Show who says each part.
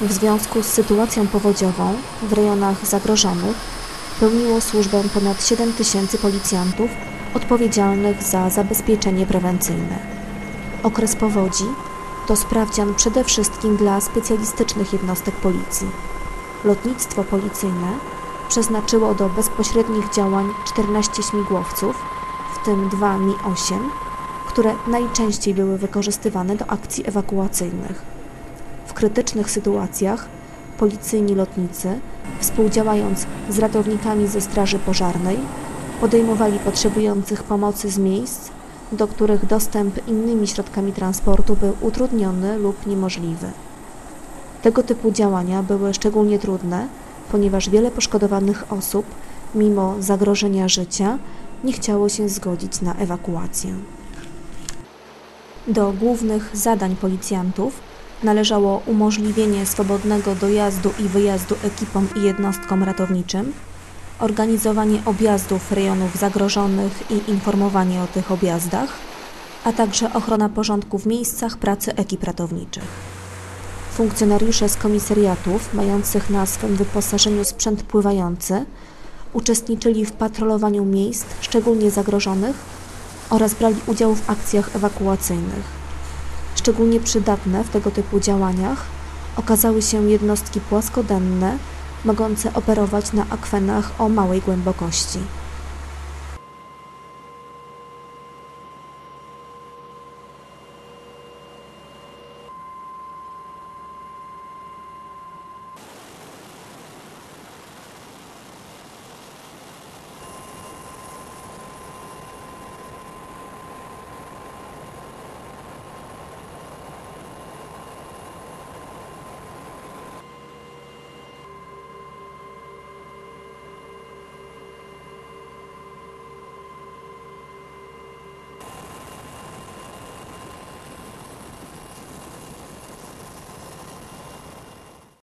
Speaker 1: W związku z sytuacją powodziową w rejonach zagrożonych pełniło służbę ponad 7 tysięcy policjantów odpowiedzialnych za zabezpieczenie prewencyjne. Okres powodzi to sprawdzian przede wszystkim dla specjalistycznych jednostek policji. Lotnictwo policyjne przeznaczyło do bezpośrednich działań 14 śmigłowców, w tym dwa Mi-8, które najczęściej były wykorzystywane do akcji ewakuacyjnych. W krytycznych sytuacjach policyjni lotnicy, współdziałając z ratownikami ze Straży Pożarnej, podejmowali potrzebujących pomocy z miejsc, do których dostęp innymi środkami transportu był utrudniony lub niemożliwy. Tego typu działania były szczególnie trudne, ponieważ wiele poszkodowanych osób, mimo zagrożenia życia, nie chciało się zgodzić na ewakuację. Do głównych zadań policjantów należało umożliwienie swobodnego dojazdu i wyjazdu ekipom i jednostkom ratowniczym, organizowanie objazdów rejonów zagrożonych i informowanie o tych objazdach, a także ochrona porządku w miejscach pracy ekip ratowniczych. Funkcjonariusze z komisariatów, mających na swym wyposażeniu sprzęt pływający, uczestniczyli w patrolowaniu miejsc szczególnie zagrożonych oraz brali udział w akcjach ewakuacyjnych. Szczególnie przydatne w tego typu działaniach okazały się jednostki płaskodenne, mogące operować na akwenach o małej głębokości.